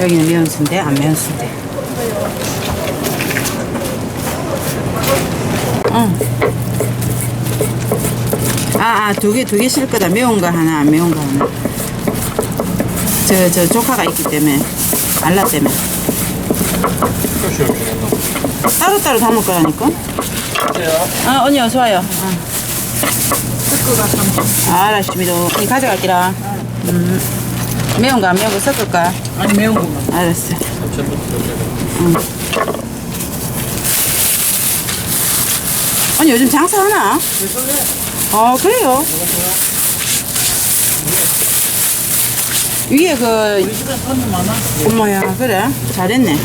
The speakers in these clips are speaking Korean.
여기는 매운 순대, 안 매운 순대. 응. 아, 아, 두 개, 두개실 거다. 매운 거 하나, 안 매운 거 하나. 저, 저 조카가 있기 때문에. 알라 때문에. 따로따로 담을 거라니까? 아, 언니 어서 와요. 아. 알았습니다. 가져갈게라. 음. 매운 거 안 매운 거 섞을까? 아니 매운 거만. 알았어. 응. 아니 요즘 장사하나? 어 그래요. 위에 그 우리 집에 손님 많아. 엄마야 그래 잘했네.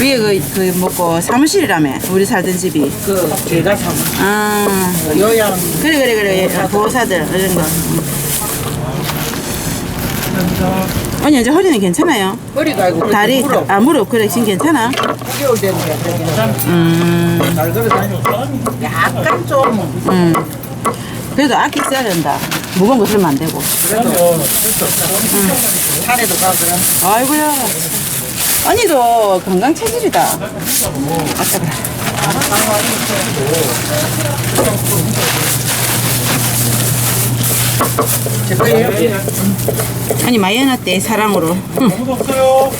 위에 그, 그 먹고 사무실이라며 우리 살던 집이. 그 제가 참아 요양 그래 그래 그래 보호사들 이런 거. 언니 이제 허리는 괜찮아요? 머리가 아니고 다리 무릎 아 무릎 그래 지금 괜찮아? 9개월 됐는데 괜찮아. 음. 잘 걸어 다니고 약간 좀 음. 그래도 아끼 써야 된다. 무거운 거 들면 안 되고. 산에도 가고 그래. 아이고야. 언니도 건강 체질이다. 아까 그래. 제 거예요. 아니 많이 해놨대 사랑으로. 응. 아무도 없어요?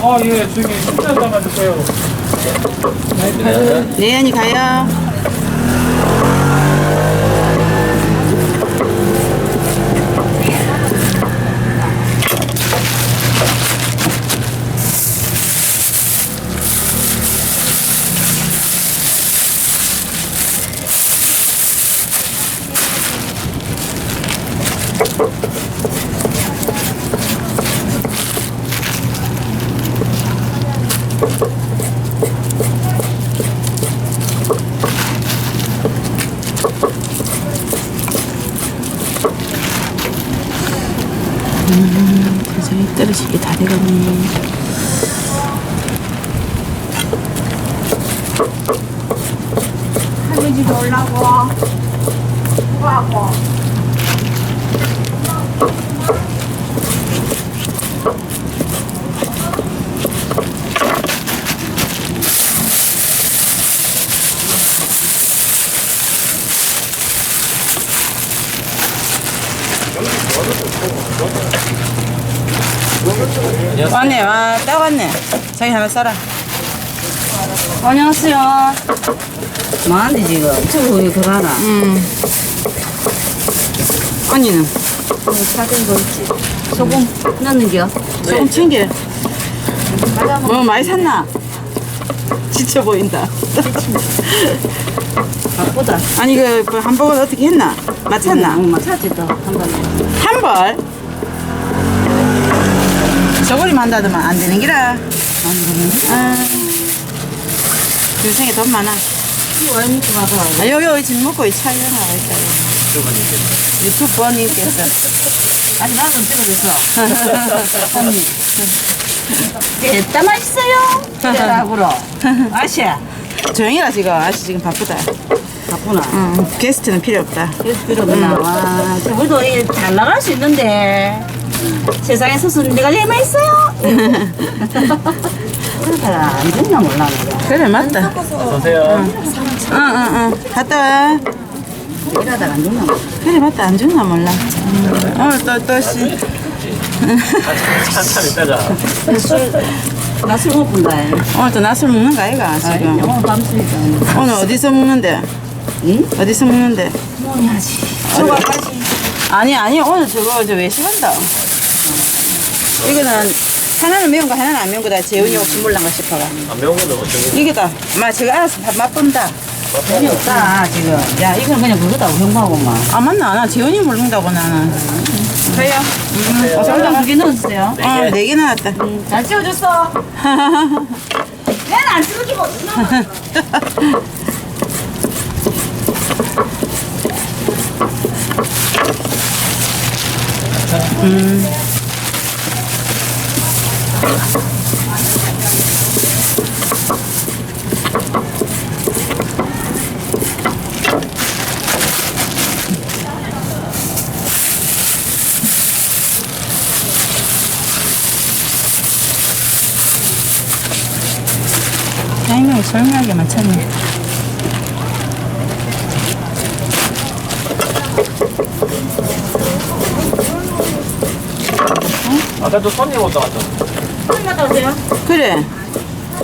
아, 예, 저기 진짜 담아주세요. 네 언니 가요. 할머니 놀라고 수고하고 왔네, 와, 딱 왔네. 자기 하나 싸라. 안녕하세요 뭐하는데 지금 저거 그거 하나 음. 언니는 사진 거 있지 소금 넣는겨 조금 챙겨. 뭐 많이 샀나? 지쳐 보인다. 바쁘다 아니 그, 그 한복은 어떻게 했나? 맞췄나? 엄마 찾지 또 한 번에 한 벌? 저거리만 한다더만 안 되는 기라. 안 되는 기라. 아, 인생에 돈 많아. 이거 왜 믿고 가서 아, 요, 요, 지금 먹고 이 촬영하고 있다. 유튜브 번님께서. 아니 나도 찍어줬어 언니 됐다 맛있어요 기대라고로 아시야 조용히 라 지금. 아씨 지금 바쁘다. 바쁘나 응, 게스트는 필요 없다. 그래서 필요 없나 와 저분도 이잘 나갈 수 있는데 세상에서 내가 제일 맛있어요 그러다가 안 됐나 몰라 내가 그래, 맞다. 어서오세요. 응, 응, 응. 갔다 와. 이러다가 안 됐나 몰라 그래, 맞다. 안 죽나 몰라. 오늘 또, 또, 씨. 한참 있다가. 나술 못 본다 오늘 또 낮술 먹는 거 아이가, 지금. 오늘 밤술이다 오늘 어디서 먹는데? 응? 어디서 먹는데? 뭐야지 아니 아니 오늘 저거 저 외식한다 이거는 하나는 매운 거 하나는 안 매운 거다. 재훈이 형 음. 주물랑가 싶어가. 안 매운 거는 어쩌고 이게 다마 제가 알아서 다 맛본다. 돈이 없다 지금. 야 이건 그냥 그거다 형하고만. 아 맞나? 나 재훈이 물른다고 나는. 그래요? 음. 어장장 두개 넣어주세요. 어네개. 어, 네 나왔다. 음, 잘 찍어줬어. 난안 찍어주고 뭐. 음. 타이밍이 절묘하게 맞췄네. 아까도 손님 오다 갔잖아. 오세요. 그래.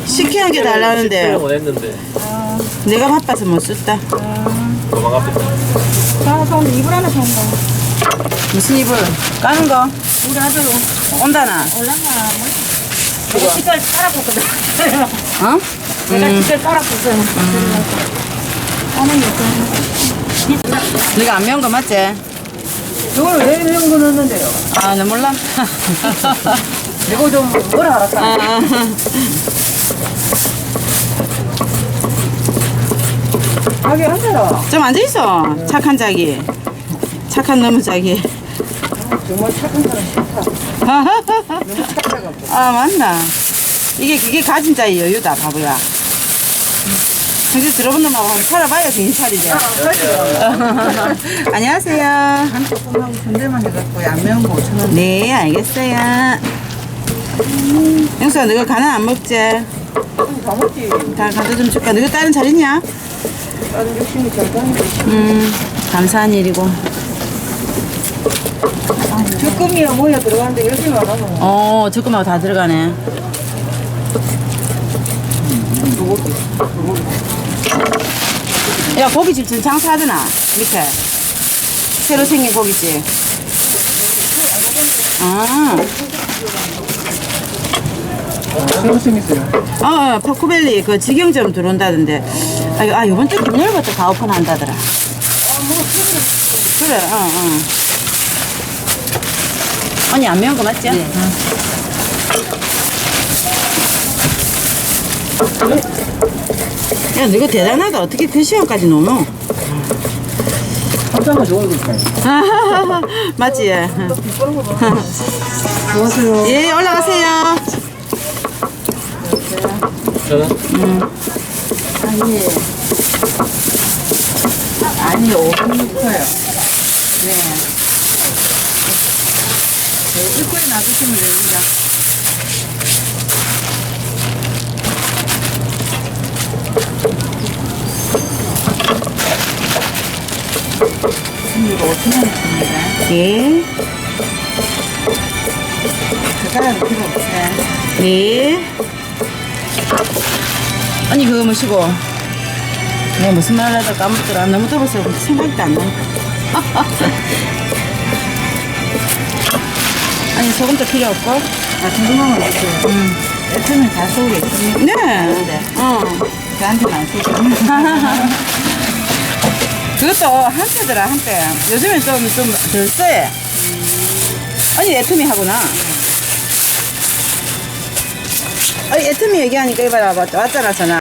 시키는 게 달라는데 원했는데 내가 바빠서 못 썼다. 도망갑니다. 자, 그럼 이불 하나 산 거. 무슨 이불? 까는 거? 우리 아들 온다나? 올라가. 내가 직결 따라붙거든. 어? 내가 직결 따라붙거든. 하는 게 있어. 네가 안 매운 거 맞지? 이걸 왜 이런 거 넣는데요? 아, 너 몰라? 이거 좀 뭐라 알았다. 아, 하게 하세요. 좀 앉아있어. 착한 자기. 착한 너무 자기. 정말 착한 사람 싫다. 아, 맞나? 이게, 그게 가진 자의 여유다, 바보야. 정신 들어본 놈하고 한번 살아봐야 정신 차리지. 안녕하세요. 조금하고 군대만 해갖고 안 매운 거 5천 원. 네, 알겠어요. 영수야, 너가 간은 안 먹지? 다 먹지. 다 가져 좀 줄까? 너가 다른 잘 있냐? 나는 열심히 결단해. 음, 감사한 일이고. 주금이야 뭐야 들어가는데 열심히 안 하고. 어, 조금하고 다 들어가네. 야, 고깃집 지금 장사하더나? 밑에. 새로 생긴 고깃집. 아, 어요. 어, 파쿠밸리 그 직영점 들어온다던데. 아, 아 요번 주 금요일부터 가오픈 한다더라. 그래, 어, 어. 언니 안 매운 거 맞지? 네. 야, 너가 대단하다. 어떻게 그 시간까지 노노? 감사가 좋은 거 있어요. 맞지? 안녕하세요. 예, 올라가세요. 저는 아니. 아니 5분부터요. 네. 네, 입구에 놔두시면 됩니다. 이거 5천 원입니다. 예, 그거는 필요 없어요. 예. 언니 그거 뭐시고? 내가 무슨 말 하다 까먹더라. 너무 더워서 생각도 안 나. 아니 소금도 필요 없고? 아, 궁금한 건 없어요. 음. 애초에 다 속에 있습니다. 네. 어. 저한테만 쓰죠. 그것도 한때더라 한때. 요즘엔 좀좀덜 쎄. 아니 애터미 하구나. 아니 애터미 얘기하니까 이봐라 왔- 왔잖아 전화.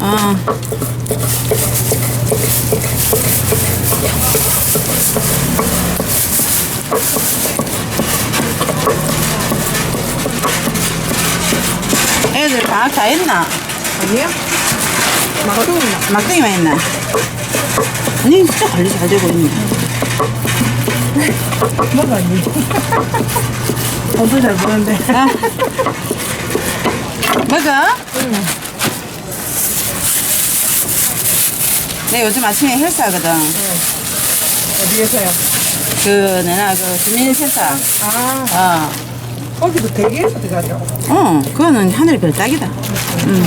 어. 애들 방학 다 했나? 아니요? 막둥이나. 막둥이만 했나? 아니 진짜 관리 잘 되고 있네. 뭐가 아니? 저도 잘 보는데. 아. 뭐가? 내 요즘 아침에 헬스 하거든. 어디에서요? 그, 내나 그 주민센터. 아, 어. 거기도 되게 들어가죠. 어, 그거는 하늘이 별 따기다. 응.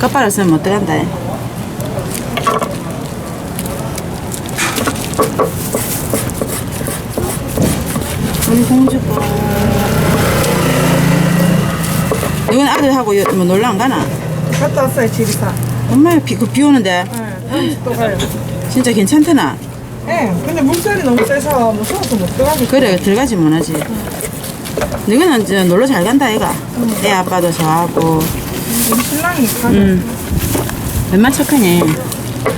껍바를 쓰면 못 들어간다. 우리 공주가. 이건 아들하고 여- 뭐 놀러 안 가나? 갔다 왔어요, 집이사. 엄마야, 비, 그 비 오는데. 네, 또 가요. 진짜 괜찮더나? 네, 근데 물살이 너무 세서 무서워서 못 들어가고. 그래, 들어가지 못하지. 너희는 이제 놀러 잘 간다, 애가. 애 아빠도 저하고. 우리 신랑이 가요. 응. 얼마 착하니?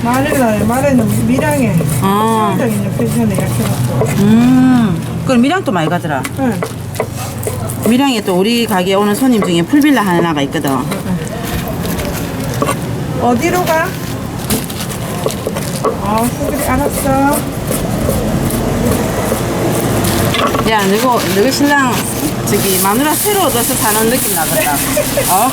말이나 말에는 밀양에 어. 수영장 있는 펜션에 약해놓고. 음. 그럼 밀양도 많이 가더라. 네. 밀양에 또 우리 가게에 오는 손님 중에 풀빌라 하나가 있거든. 어디로 가? 아, 소그리 알았어. 야, 너거, 너거 신랑, 저기, 마누라 새로 얻어서 사는 느낌 나겠다. 어?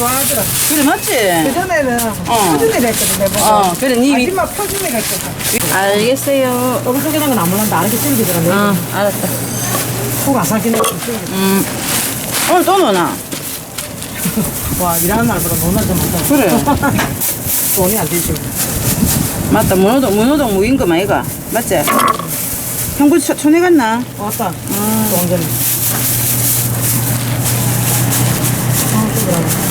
좋아하더라. 그래, 맞지? 그전에는 어. 표준이라 했거든, 내가. 어, 그래, 니 위- 아줌마 표준이라 했거든. 알겠어요. 오른쪽에 난건 안 몰랐는데, 아르게 찔기더라. 어, 알았다. 코가 안 살긴 했어. 음. 오늘 또 노나? 와, 일하는 날보다 노나 좀 많다. 그래. 돈이 안 되지. 맞다, 문호동, 문호동 무인금 아이가? 맞지? 형부 초, 촌에 갔나? 왔다. 돈 전에. 아, 그거라.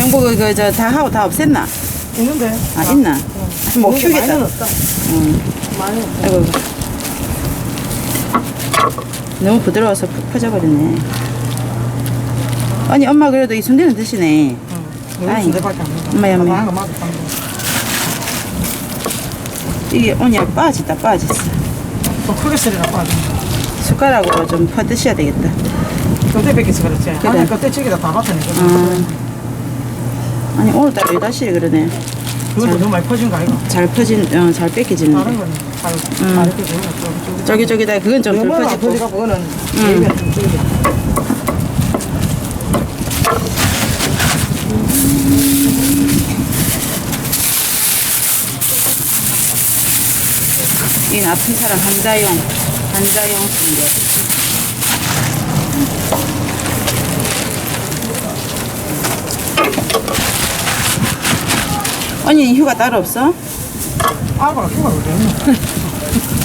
형부 그, 그, 저, 다 하고 다 없앴나? 있는데. 아, 있나? 못 키우겠다. 많이는 없다. 응. 많이 없다. 아이고, 아이고. 너무 부드러워서 푹 퍼져버리네. 아니, 엄마 그래도 이 순대는 드시네. 응. 아이. 순대밖에 안 먹어. 엄마, 엄마. 이게 오늘 빠지다, 빠졌어. 좀 크게 쓰리라 빠져. 숟가락으로 좀 퍼드셔야 되겠다. 그때 뺏겨서 그렇지. 그래. 아니, 그때 찌개다 다. 음. 아니, 오늘따라 왜 다시 그러네. 그것도 너무 많이 퍼진 거 아이가? 잘 퍼진, 어, 잘 다른 뺏겨지는데. 거는 잘, 음. 거. 저기, 저기다, 그건 좀덜 너무 안 퍼지고. 퍼지가 그거는 예비가 좀 찌개. 이 아픈 사람 환자용, 환자용 순대. 언니 휴가 따로 없어? 아가 휴가 왜 있노?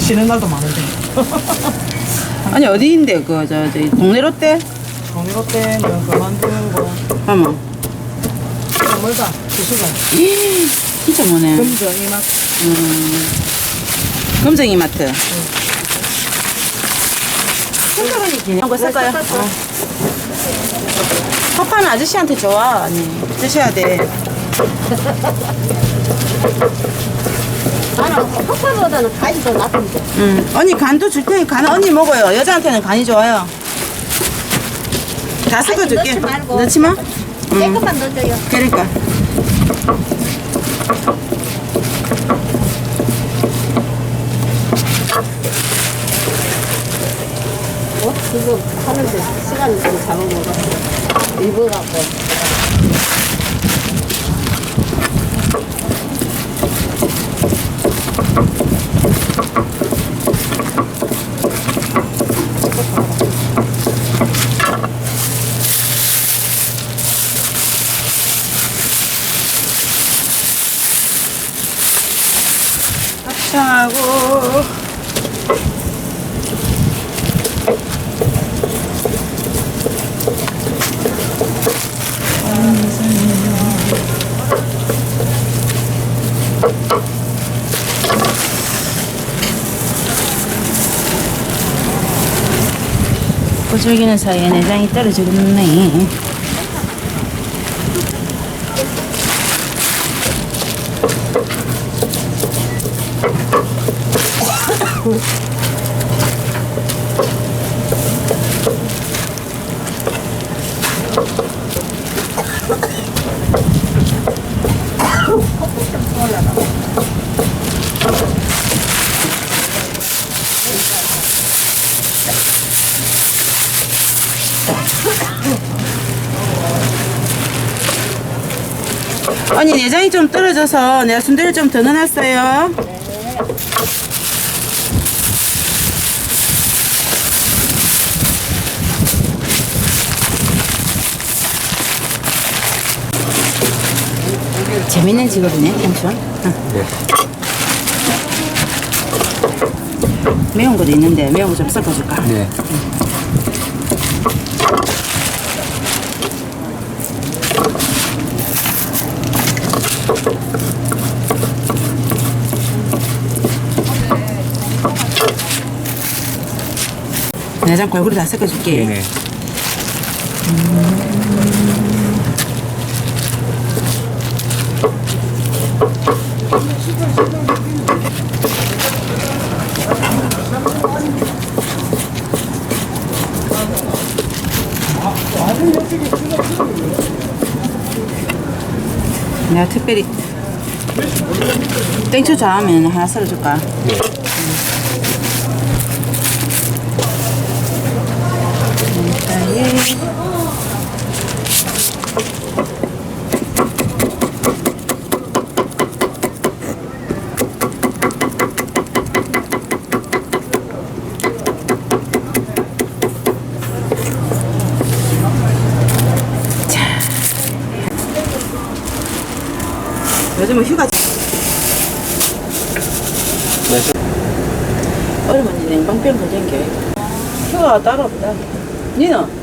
쉬는 날도 많은데. 아니 어디인데 그저 저 동네 롯데? 동료 때는 그만두고 어머 멀다. 기수가 진짜 뭐네 금전 이만 음, 금정 이 마트 이런 거 쓸까요? 어. 파파는 아저씨한테 좋아 아니 드셔야 돼 나는 컵밥보다는 간이 더 낫던데. 음. 언니 간도 줄 테니 간 언니 먹어요 여자한테는 간이 좋아요 다 섞어줄게 넣지 말고. 넣지 마? 조금만 넣어줘요. 그러니까 어? 그거 하는데 시간을 좀 잡아먹었어. 입어갖고. 고슬기는 사이에 내장이 떨어지겠네. 내장이 좀 떨어져서 내가 순대를 좀 더 넣어놨어요. 재밌는 직업이네, 펜션. 매운 것도 있는데 매운 거 좀 섞어줄까? 네. 내장 골고루 다 섞어줄게. 네. 내가 특별히 땡초 좋아하면 하나 썰어줄까? 요즘은 휴가 얼음은 냉방병 걸린 게 휴가가 따로 없다 니는?